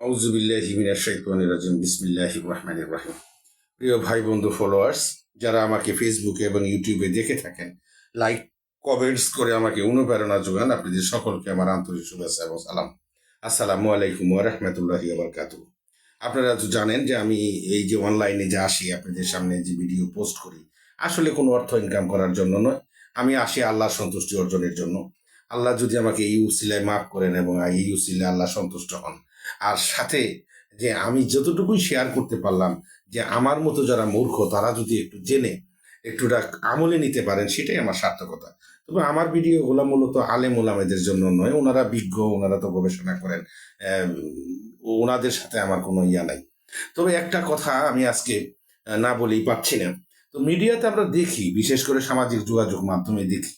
আউজুবিল্লাহিমিনাশাইতানির বিসমিল্লাহির রহমানির রহিম। প্রিয় ভাই, বন্ধু ফলোয়ার্স যারা আমাকে ফেসবুকে এবং ইউটিউবে দেখে থাকেন লাইক কমেন্টস করে আমাকে অনুপ্রেরণা যোগান আপনাদের সকলকে আমার আন্তরিক শুভেচ্ছা এবং সালাম। আসসালামু আলাইকুম রাহমাতুল্লাহি ওয়া বারাকাতুহু। আপনারা তো জানেন যে আমি এই যে অনলাইনে যে আসি, আপনাদের সামনে যে ভিডিও পোস্ট করি, আসলে কোনো অর্থ ইনকাম করার জন্য নয়। আমি আসি আল্লাহ সন্তুষ্টি অর্জনের জন্য। আল্লাহ যদি আমাকে এই উসিলায় মাফ করেন এবং এই উসিলায় আল্লাহ সন্তুষ্ট হন আর সাথে যে আমি যতটুকুই শেয়ার করতে পারলাম যে আমার মতো যারা মূর্খ, তারা যদি একটু জেনে একটুটা আমলে নিতে পারেন, সেটাই আমার সার্থকতা। তবে আমার ভিডিওগুলো মূলত আলেম ওলামেদের জন্য নয়, ওনারা বিজ্ঞ, ওনারা তো গবেষণা করেন ওনাদের সাথে আমার কোনো ইয়া নাই। তবে একটা কথা আমি আজকে না বলেই পাচ্ছি না। তো মিডিয়াতে আমরা দেখি, বিশেষ করে সামাজিক যোগাযোগ মাধ্যমে দেখি,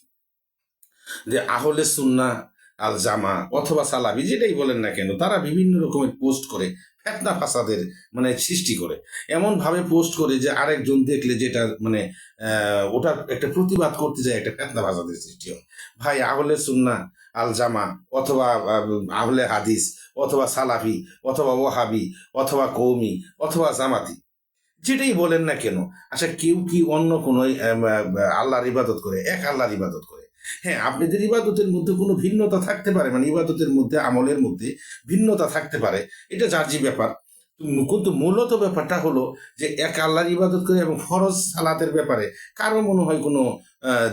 যে আহলে সুন্না আল জামা অথবা সালাবি, যেটাই বলেন না কেন, তারা বিভিন্ন রকমের পোস্ট করে, ফেতনা ফাসাদের মানে সৃষ্টি করে। এমন ভাবে পোস্ট করে যে আরেকজন দেখলে যেটা মানে ওটার একটা প্রতিবাদ করতে যায়, একটা ফেতনা ফাসাদের সৃষ্টি হয়। ভাই, আহলে সুন্না আল জামা অথবা আহলে হাদিস অথবা সালাফি অথবা ওহাবি অথবা কৌমি অথবা জামাতি, যেটাই বলেন না কেন আচ্ছা কেউ কি অন্য কোনো আল্লাহর ইবাদত করে, এক আল্লাহর ইবাদত করে? হ্যাঁ আপনাদের ইবাদতের মধ্যে কোনো ভিন্নতা থাকতে পারে মানে ইবাদতের মধ্যে, আমলের মধ্যে ভিন্নতা থাকতে পারে, এটা যে ব্যাপার কিন্তু মূলত ব্যাপারটা হলো যে এক আল্লাহর ইবাদত করে এবং ফরজ সালাতের ব্যাপারে কারও মনে হয় কোনো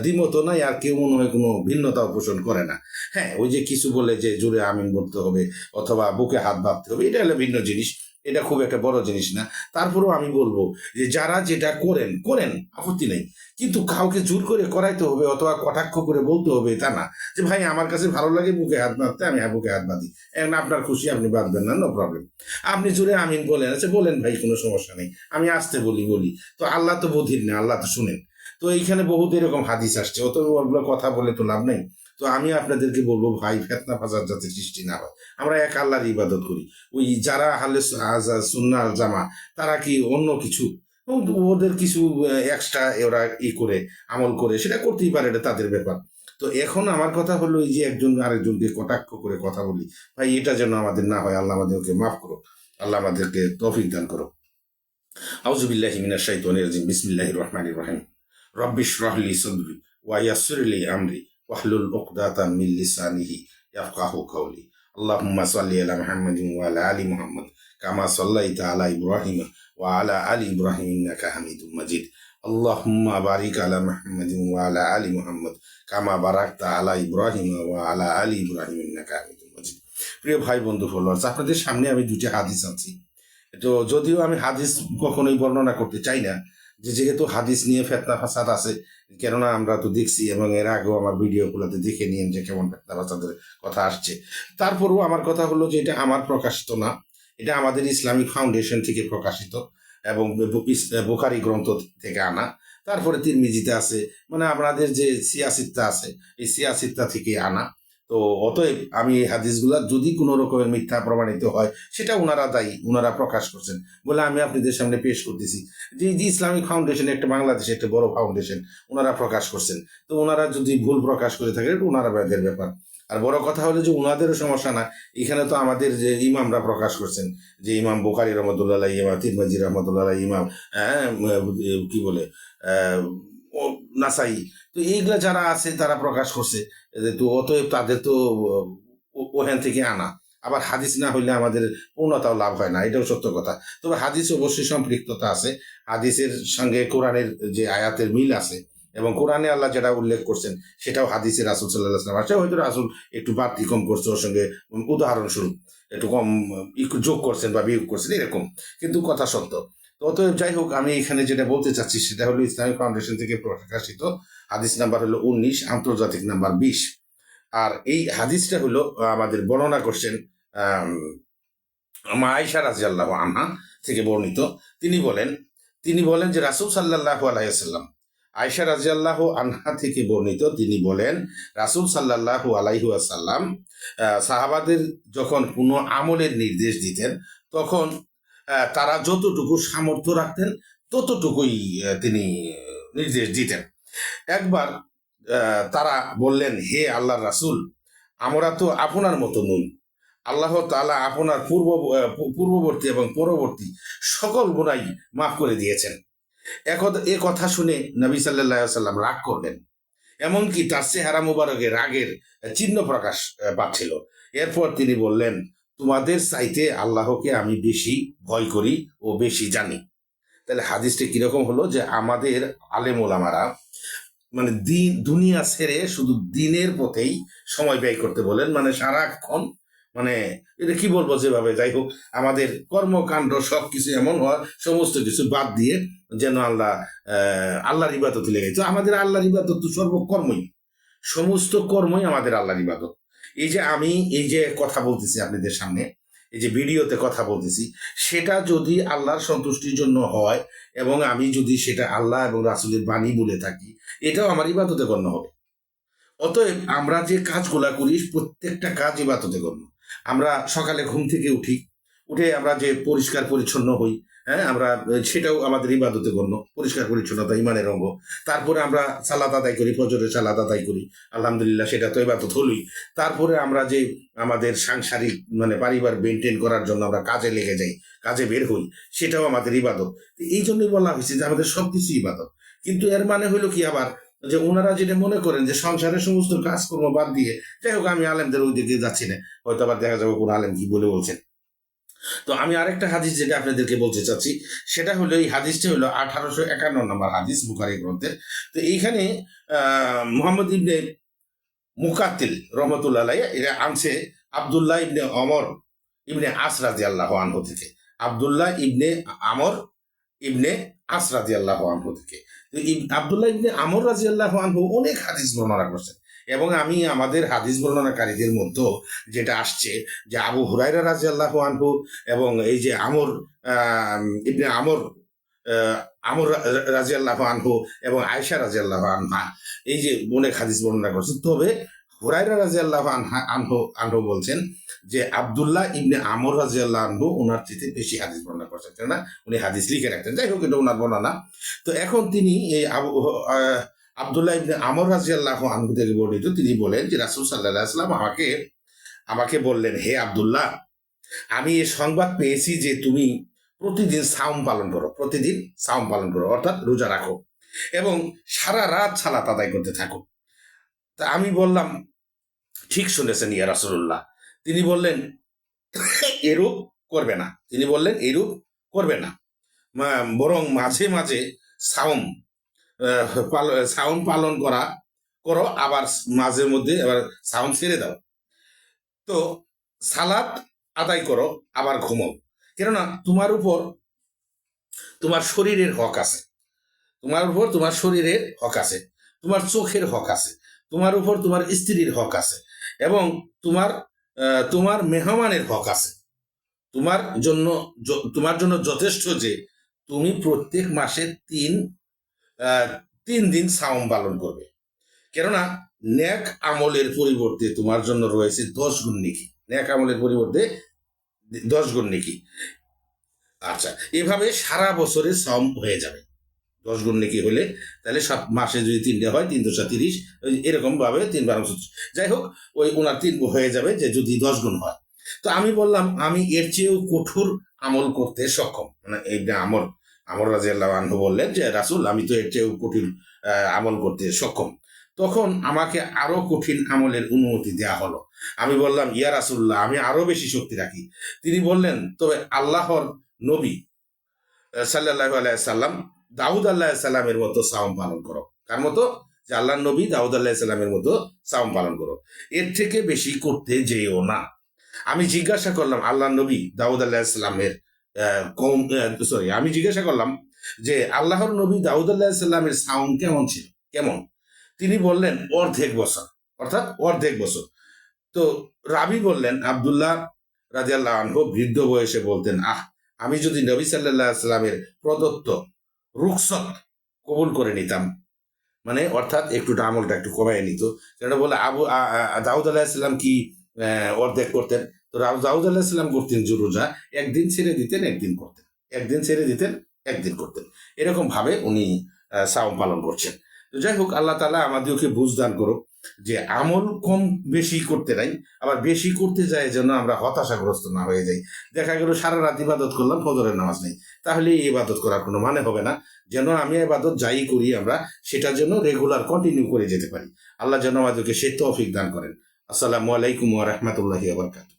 দ্বিমত নাই আর কেউ মনে হয় কোনো ভিন্নতা পোষণ করে না। হ্যাঁ ওই যে কিছু বলে যে জোরে আমিন বলতে হবে অথবা বুকে হাত বাঁধতে হবে, এটা হলো ভিন্ন জিনিস। এটা খুব একটা বড় জিনিস না। তারপরেও আমি বলব যে যারা যেটা করেন করেন, আপত্তি নেই। কিন্তু কাউকে জোর করে করাইতে হবে অথবা কটাক্ষ করে বলতে হবে তা না। যে ভাই, আমার কাছে ভালো লাগে বুকে হাত বাঁধতে, আমি হ্যাঁ বুকে হাত বাঁধি। এখন আপনার খুশি, আপনি বাঁধবেন না নো প্রবলেম আপনি জোরে আমিন বলেন আচ্ছা বলেন ভাই, কোনো সমস্যা নেই। আমি আসতে বলি বলি। তো আল্লাহ তো বধির না, আল্লাহ তো শুনেন। তো এইখানে বহুত এরকম হাদিস আসছে। অত কথা বলে তো লাভ নেই। তো আমি আপনাদেরকে বলব, ভাই, ফেতনা ফাজার যাতে সৃষ্টি না হয়। আমরা এক আল্লাহর ইবাদত করি। ওই যারা হালে সুন্না জামা তারা কি অন্য কিছু? ওদের কিছু এক্সট্রা ওরা ই করে, আমল করে, সেটা করতেই পারে, এটা তাদের ব্যাপার। তো এখন আমার কথা হলো এই যে একজন আরেকজনকে কটাক্ষ করে কথা বলি, ভাই, এটা যেন আমাদের না হয়, আল্লাহ আমাদেরকে মাফ করো আল্লাহ আমাদেরকে তৌফিক দান করো আউজুবিল্লাহি মিনাশ শাইতানির রাজিম, বিসমিল্লাহির রহমানির রহিম। রব্বিশ রাহলি সদরি ওয়া ইয়াসসিরলি আমরি। ওয়াহলুল উকদাতাম মিন লিসানিহি ইয়াফকাহু কাওলি আল্লাহুম্মা সাল্লি আলা মুহাম্মাদিন ওয়া আলা আলি মুহাম্মদ কামা সাল্লাইতা আলা ইব্রাহিম ওয়া আলা আলি ইব্রাহিম ইন্নাকা হামিদুম মাজিদ আল্লাহুম্মা বারিক আলা মুহাম্মাদিন ওয়া আলা আলি মুহাম্মদ কামা বারাকতা আলা ইব্রাহিম ওয়া আলা আলি ইব্রাহিম ইন্নাকা হামিদুম প্রিয় ভাই বন্ধু ফলোয়ার্স আপনাদের সামনে আমি দুটি হাদিস আনছি। তো যদিও আমি হাদিস কখনোই বর্ণনা করতে চাই না যে যেহেতু হাদিস নিয়ে ফেতনা ফাসাদ আছে, কেননা আমরা তো দেখছি এবং এর আগেও আমার ভিডিওগুলোতে দেখে নিয়েন যে কেমন ফেতনা ফাসাদের কথা আসছে। তারপরেও আমার কথা হলো যে এটা আমার প্রকাশিত না, এটা আমাদের ইসলামিক ফাউন্ডেশন থেকে প্রকাশিত এবং বুখারি গ্রন্থ থেকে আনা। তারপরে তিরমিজিতে আছে মানে আপনাদের যে সিয়াসিত্তা আছে, এই সিয়াসিত্তা থেকে আনা। তো অতএব আমি এই হাদিসগুলা যদি কোনো রকমের মিথ্যা প্রমাণিত হয়, সেটা ওনারা দায়ী ওনারা প্রকাশ করছেন বলে আমি আপনাদের সামনে পেশ করতেছি। যে যে ইসলামিক ফাউন্ডেশন একটা বাংলাদেশে একটা বড় ফাউন্ডেশন ওনারা প্রকাশ করছেন। তো ওনারা যদি ভুল প্রকাশ করে থাকে, এটা ওনারা ব্যাগের ব্যাপার। আর বড় কথা হলো যে ওনাদেরও সমস্যা না, এখানে তো আমাদের যে ইমামরা প্রকাশ করছেন, যে ইমাম বোকারি রহমতুল্লাহ ইমাম তিরমাজি রহমতুল্লাহ ইমাম হ্যাঁ কি বলে নাসাই। তো এইগুলা যারা আছে, তারা প্রকাশ করছে তো অতএব তাদের তো ওখান থেকে আনা। আবার হাদিস না হইলে আমাদের পূর্ণতাও লাভ হয় না, এটাও সত্য কথা। তবে হাদিস অবশ্যই সম্পৃক্ততা আছে। হাদিসের সঙ্গে কোরআনের যে আয়াতের মিল আছে এবং কোরআনে আল্লাহ যেটা উল্লেখ করছেন, সেটাও হাদিসের রাসুল সাল্লাহ আসলাম আছে। হয়তো রাসুল একটু বাড়তি কম করছে, ওর সঙ্গে উদাহরণস্বরূপ, একটু কম যোগ করছেন বা বিয়োগ করছেন, এরকম। কিন্তু কথা সত্য। অতএব যাই হোক আমি এখানে যেটা বলতে চাচ্ছি সেটা হলো ইসলামিক ফাউন্ডেশন থেকে প্রকাশিত হাদিস নাম্বার হলো উনিশ আন্তর্জাতিক নাম্বার বিশ। আর এই হাদিসটা হলো আমাদের বর্ণনা করছেন আম, মা আয়সা রাজি আল্লাহ আনহা থেকে বর্ণিত। তিনি বলেন তিনি বলেন যে রাসুল সাল্লাহ আলাইসাল্লাম আয়সা রাজি আল্লাহ আনহা থেকে বর্ণিত। তিনি বলেন রাসুল সাল্লাহ আলাইহাসাল্লাম সাহাবাদের যখন কোনো আমলের নির্দেশ দিতেন তখন তারা যতটুকু সামর্থ্য রাখতেন, ততটুকুই তিনি নির্দেশ দিতেন। একবার তারা বললেন, হে আল্লাহ রাসূল, আমরা তো আপনার মতো নই। আল্লাহ তালা আপনার পূর্ব পূর্ববর্তী এবং পরবর্তী সকল গুণাই মাফ করে দিয়েছেন। এ কথা শুনে নবী সাল্লাহ সাল্লাম রাগ করলেন। এমনকি তার চেহারা মুবারকে রাগের চিহ্ন প্রকাশ পাচ্ছিল। এরপর তিনি বললেন তোমাদের চাইতে আল্লাহকে আমি বেশি ভয় করি ও বেশি জানি। তাহলে হাদিসটা কীরকম হলো যে আমাদের আলেম ওলামারা মানে দিন, দুনিয়া ছেড়ে শুধু দিনের পথেই সময় ব্যয় করতে বলেন মানে সারাক্ষণ মানে এটা কি বলব যেভাবে, যাই হোক, আমাদের কর্মকাণ্ড সব কিছু এমন হয় সমস্ত কিছু বাদ দিয়ে যেন আল্লাহ আল্লাহর ইবাদত লেগে তো আমাদের আল্লাহর ইবাদত তো সর্বকর্মই। সমস্ত কর্মই আমাদের আল্লাহর ইবাদত। এই যে আমি এই যে কথা বলতেছি আপনাদের সামনে, এই যে ভিডিওতে কথা বলতেছি, সেটা যদি আল্লাহর সন্তুষ্টির জন্য হয় এবং আমি যদি সেটা আল্লাহ এবং রাসুলের বাণী বলে থাকি, এটাও আমার ইবাদতে গণ্য হবে। অতএব আমরা যে কাজগুলা করি, প্রত্যেকটা কাজ ইবাদতে গণ্য। আমরা সকালে ঘুম থেকে উঠি, উঠে আমরা যে পরিষ্কার পরিচ্ছন্ন হই হ্যাঁ আমরা, সেটাও আমাদের ইবাদতে গণ্য, পরিষ্কার পরিচ্ছন্নতা ইমানের অঙ্গ। তারপরে আমরা সালাদ আদায় করি, ফজরের সালাদ আদায় করি, আলহামদুলিল্লাহ সেটা তো ইবাদত হলোই। তারপরে আমরা যে আমাদের সাংসারিক মানে পরিবার মেনটেন করার জন্য আমরা কাজে লেগে যাই, কাজে বের হই, সেটাও আমাদের ইবাদত। এই জন্যই বলা হয়েছে যে আমাদের সব সবকিছু ইবাদত। কিন্তু এর মানে হলো কি আবার? যে ওনারা যেটা মনে করেন যে সংসারের সমস্ত কাজকর্ম বাদ দিয়ে, যাই হোক, আমি আলেমদের ওই দিকে যাচ্ছি না। হয়তো আবার দেখা যাবে কোন আলেম কি বলে বলছেন। তো আমি আরেকটা হাদিস যেটা আপনাদেরকে বলতে চাচ্ছি, সেটা হলো এই হাদিসটা হলো আঠারোশো একান্ন নম্বর হাদিস বুখারি গ্রন্থের। তো এইখানে মোহাম্মদ ইবনে মুকাতিল রহমতুল্লাহ এটা আনছে আবদুল্লাহ ইবনে অমর ইবনে আসরাদি আল্লাহ আনহু থেকে। আবদুল্লাহ ইবনে আমর ইবনে আসরাদি আল্লাহ আনহু থেকে। আবদুল্লাহ ইবনে আমর রাজি আল্লাহ আনহু অনেক হাদিস বর্ণনা করছেন। এবং আমি আমাদের হাদিস বর্ণনাকারীদের মধ্যে যেটা আসছে যে আবু হুরাইরা রাজি আল্লাহ আনহু এবং এই যে আমর ইবনে আমর আমর রাজি আল্লাহ আনহু এবং আয়সা রাজি আল্লাহ আনহা, এই যে অনেক হাদিস বর্ণনা করছে। তবে হুরাইরা রাজি আল্লাহ আনহা, আনহু আনহু বলছেন যে আবদুল্লাহ ইবনে আমর রাজি আল্লাহ আনহু ওনার চেয়ে বেশি হাদিস বর্ণনা করছেন। কেননা উনি হাদিস লিখে রাখতেন। যাই হোক, এটা ওনার বর্ণনা। তো এখন তিনি এই আবু আবদুল্লাহ ইবনে আমর রাজি আল্লাহ আনহু থেকে বর্ণিত, তিনি বলেন যে রাসুল সাল্লাহ আসলাম আমাকে আমাকে বললেন, হে আবদুল্লাহ, আমি এই সংবাদ পেয়েছি যে তুমি প্রতিদিন সাউম পালন করো, প্রতিদিন সাউম পালন করো, অর্থাৎ রোজা রাখো এবং সারা রাত সালাত আদায় করতে থাকো। তা আমি বললাম, ঠিক শুনেছেন ইয়া রাসুল্লাহ তিনি বললেন, এরূপ করবে না। তিনি বললেন, এরূপ করবে না। বরং মাঝে মাঝে সাউম সাউম পালন করা, করো, আবার মাঝে মধ্যে আবার সাউন্ড ছেড়ে দাও। তো সালাদ আদায় করো, আবার ঘুমাও। কেননা তোমার উপর তোমার শরীরের হক আছে। তোমার উপর তোমার শরীরের হক আছে। তোমার চোখের হক আছে। তোমার উপর তোমার স্ত্রীর হক আছে। এবং তোমার তোমার মেহমানের হক আছে। তোমার জন্য তোমার জন্য যথেষ্ট যে তুমি প্রত্যেক মাসে তিন তিন দিন সাওম পালন করবে। কেননা, ন্যাক আমলের পরিবর্তে তোমার জন্য রয়েছে দশ গুণ নেকি। ন্যাক আমলের পরিবর্তে দশ গুণ নেকি। আচ্ছা এভাবে সারা বছরে সম হয়ে যাবে। দশ গুণ নেকি হলে তাহলে সব মাসে যদি তিনটে হয়, তিন দুশো তিরিশ, ওই এরকম ভাবে তিন বারো যাই হোক, ওই ওনার তিন হয়ে যাবে যে যদি দশ গুণ হয়। তো আমি বললাম, আমি এর চেয়েও কঠোর আমল করতে সক্ষম। মানে এই আমল আমর রাজিয়াল্লাহ আনহু বললেন যে, রাসুল, আমি তো এর চেয়েও কঠিন আমল করতে সক্ষম। তখন আমাকে আরও কঠিন আমলের অনুমতি দেয়া হলো। আমি বললাম, ইয়া রাসুল্লাহ আমি আরও বেশি শক্তি রাখি। তিনি বললেন, তবে আল্লাহর নবী সাল্লাহ আলাইসাল্লাম দাউদ আল্লাহ সাল্লামের মতো সাওম পালন করো। কার মতো? যে আল্লাহর নবী, দাউদ আল্লাহ সাল্লামের মতো সাওম পালন করো। এর থেকে বেশি করতে যেও না। আমি জিজ্ঞাসা করলাম আল্লাহ নবী, দাউদ আল্লাহ সাল্লামের কম সরি আমি জিজ্ঞাসা করলাম যে আল্লাহর নবী দাউদ আল্লাহ সাল্লামের সাউন্ড কেমন ছিল? কেমন? তিনি বললেন, অর্ধেক বছর। অর্থাৎ অর্ধেক বছর। তো রাবি বললেন, আবদুল্লাহ রাজিয়াল্লাহ আনহু বৃদ্ধ বয়সে বলতেন, আহ, আমি যদি নবী সাল্লাহ সাল্লামের প্রদত্ত রুকসত কবুল করে নিতাম। মানে অর্থাৎ একটু আমলটা একটু কমায় নিত। সেটা বলে, আবু দাউদ আলাহিসাল্লাম কি অর্ধেক করতেন? তো দাউদ করতেন জুরুজা একদিন ছেড়ে দিতেন, একদিন করতেন। একদিন ছেড়ে দিতেন, একদিন করতেন। এরকম ভাবে উনি সাওম পালন করছেন। তো যাই হোক, আল্লাহ তালা আমাদেরকে বুঝ দান করো যে আমল কম বেশি করতে নাই, আবার বেশি করতে যায় যেন আমরা হতাশাগ্রস্ত না হয়ে যাই। দেখা গেল, সারা রাত ইবাদত করলাম, ফজরের নামাজ নেই। তাহলে এই ইবাদত করার কোনো মানে হবে না। যেন আমি ইবাদত যাই করি আমরা, সেটার জন্য রেগুলার কন্টিনিউ করে যেতে পারি। আল্লাহ যেন আমাদেরকে সে তৌফিক দান করেন। আসসালামু আলাইকুম ওয়া রাহমাতুল্লাহি ওয়া